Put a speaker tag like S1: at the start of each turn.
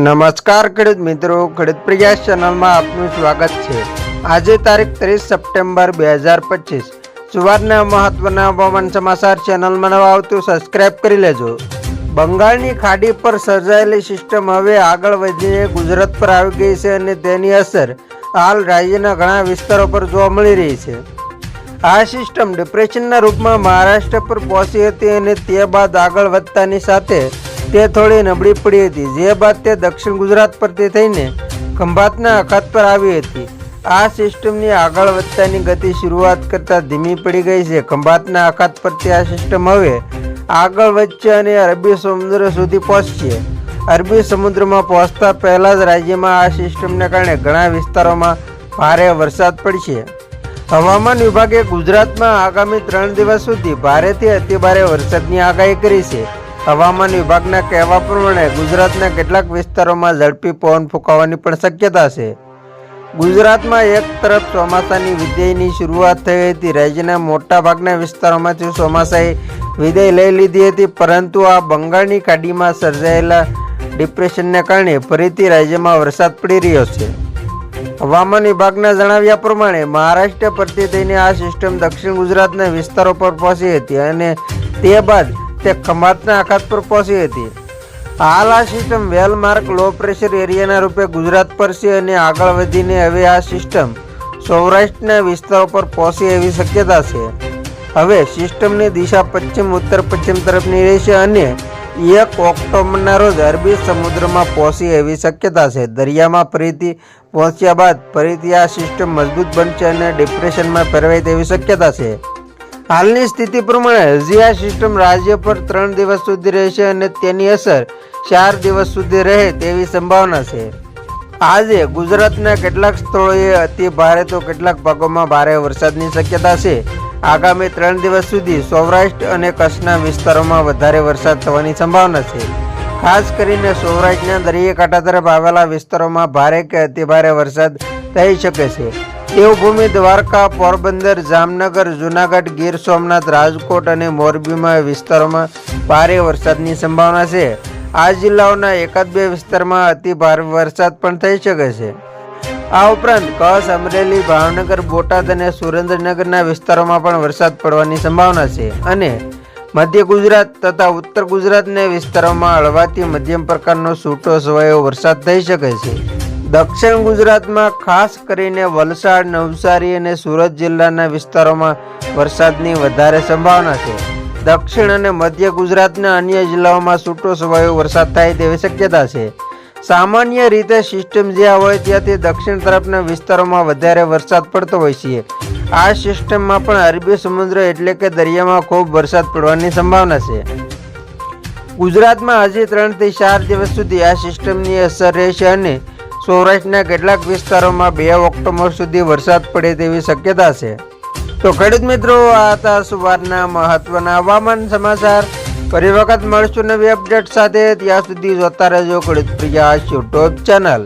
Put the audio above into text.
S1: નમસ્કાર ખેડૂત મિત્રો, ખેડૂત પ્રિયા ચેનલમાં આપનું સ્વાગત છે. આજે તારીખ ત્રીસ સપ્ટેમ્બર બે હજાર પચીસ. સુવારના મહત્વના હવામાન સમાચાર ચેનલમાં નવા આવતું સબસ્ક્રાઇબ કરી લેજો. બંગાળની ખાડી પર સર્જાયેલી સિસ્ટમ હવે આગળ વધીને ગુજરાત પર આવી ગઈ છે અને તેની અસર હાલ રાજ્યના ઘણા વિસ્તારો પર જોવા મળી રહી છે. આ સિસ્ટમ ડિપ્રેશનના રૂપમાં મહારાષ્ટ્ર પર પહોંચી હતી અને તે બાદ આગળ વધતાની સાથે તે થોડી નબળી પડી હતી. જે બાદ તે દક્ષિણ ગુજરાત પરથી થઈને ખંભાતના અખાત પર આવી હતી. આ સિસ્ટમની આગળ વધતાની ગતિ શરૂઆત કરતાં ધીમી પડી ગઈ છે. ખંભાતના અખાત પરથી આ સિસ્ટમ હવે આગળ વધશે અને અરબી સમુદ્ર સુધી પહોંચશે. અરબી સમુદ્રમાં પહોંચતા પહેલાં જ રાજ્યમાં આ સિસ્ટમને કારણે ઘણા વિસ્તારોમાં ભારે વરસાદ પડશે. હવામાન વિભાગે ગુજરાતમાં આગામી ત્રણ દિવસ સુધી ભારેથી અતિભારે વરસાદની આગાહી કરી છે. હવામાન વિભાગના કહેવા પ્રમાણે ગુજરાતના કેટલાક વિસ્તારોમાં ઝડપી પવન ફૂંકાવાની પણ શક્યતા છે. ગુજરાતમાં એક તરફ ચોમાસાની વિદાયની શરૂઆત થઈ હતી. રાજ્યના મોટા ભાગના વિસ્તારોમાંથી ચોમાસાએ વિદાય લઈ લીધી હતી, પરંતુ આ બંગાળની ખાડીમાં સર્જાયેલા ડિપ્રેશનને કારણે ફરીથી રાજ્યમાં વરસાદ પડી રહ્યો છે. હવામાન વિભાગના જણાવ્યા પ્રમાણે મહારાષ્ટ્ર પરથી થઈને આ સિસ્ટમ દક્ષિણ ગુજરાતના વિસ્તારો પર પહોંચી હતી અને તે બાદ તે કમાતના આખાત પર પહોંચી હતી. હાલ આ system well marked low pressure એરિયાના રૂપે ગુજરાત પર છે અને આગળ વધીને હવે આ સિસ્ટમ સૌરાષ્ટ્રના વિસ્તારો પર પહોંચે એવી શક્યતા છે. હવે સિસ્ટમની દિશા પશ્ચિમ, ઉત્તર, પશ્ચિમ તરફની રહેશે અને એક ઓક્ટોબરના રોજ અરબી સમુદ્રમાં પહોંચી એવી શક્યતા છે. દરિયામાં ફરીથી પહોંચ્યા બાદ ફરીથી આ સિસ્ટમ મજબૂત બનશે અને ડિપ્રેશનમાં ફેરવાય તેવી શક્યતા છે. હાલની સ્થિતિ પ્રમાણે હજી આ સિસ્ટમ રાજ્ય પર ત્રણ દિવસ સુધી રહેશે અને તેની અસર ચાર દિવસ સુધી રહે તેવી સંભાવના છે. આજે ગુજરાતના કેટલાક સ્થળોએ અતિ ભારે તો કેટલાક ભાગોમાં ભારે વરસાદની શક્યતા છે. આગામી ત્રણ દિવસ સુધી સૌરાષ્ટ્ર અને કચ્છના વિસ્તારોમાં વધારે વરસાદ થવાની સંભાવના છે. ખાસ કરીને સૌરાષ્ટ્રના દરિયાકાંઠા તરફ આવેલા વિસ્તારોમાં ભારે કે અતિભારે વરસાદ થઈ શકે છે. દેવભૂમિ દ્વારકા પોરબંદર જામનગર જુનાગઢ ગીર સોમનાથ રાજકોટ અને મોરબીમાં વિસ્તારોમાં ભારે વરસાદની સંભાવના છે. આ જિલ્લાઓના એકાદ બે વિસ્તારમાં અતિ ભારે વરસાદ પણ થઈ શકે છે. આ ઉપરાંત કચ્છ, અમરેલી, ભાવનગર, બોટાદ અને સુરેન્દ્રનગરના વિસ્તારોમાં પણ વરસાદ પડવાની સંભાવના છે અને મધ્ય ગુજરાત તથા ઉત્તર ગુજરાતના વિસ્તારોમાં હળવાથી મધ્યમ પ્રકારનો છૂટો છવાયો વરસાદ થઈ શકે છે. દક્ષિણ ગુજરાતમાં ખાસ કરીને વલસાડ, નવસારી અને સુરત જિલ્લાના વિસ્તારોમાં વરસાદની વધારે સંભાવના છે. દક્ષિણ અને મધ્ય ગુજરાતના અન્ય જિલ્લાઓમાં છૂટો છવાયો વરસાદ થાય તેવી શક્યતા છે. સામાન્ય રીતે સિસ્ટમ જ્યાં હોય ત્યાંથી દક્ષિણ તરફના વિસ્તારોમાં વધારે વરસાદ પડતો હોય છે. આ સિસ્ટમમાં પણ અરબી સમુદ્ર એટલે કે દરિયામાં ખૂબ વરસાદ પડવાની સંભાવના છે. ગુજરાતમાં હજી ત્રણથી ચાર દિવસ સુધી આ સિસ્ટમની અસર રહેશે અને સૌરાષ્ટ્રના કેટલાક વિસ્તારોમાં બે ઓક્ટોબર સુધી વરસાદ પડે તેવી શક્યતા છે. તો ખેડૂત મિત્રો, આ હતા સવારના મહત્વના હવામાન સમાચાર. ફરી વખત મળશું નવી અપડેટ સાથે. ત્યાં સુધી જોતા રહેજો ખેડૂત પ્રિયા યુટ્યુબ ચેનલ.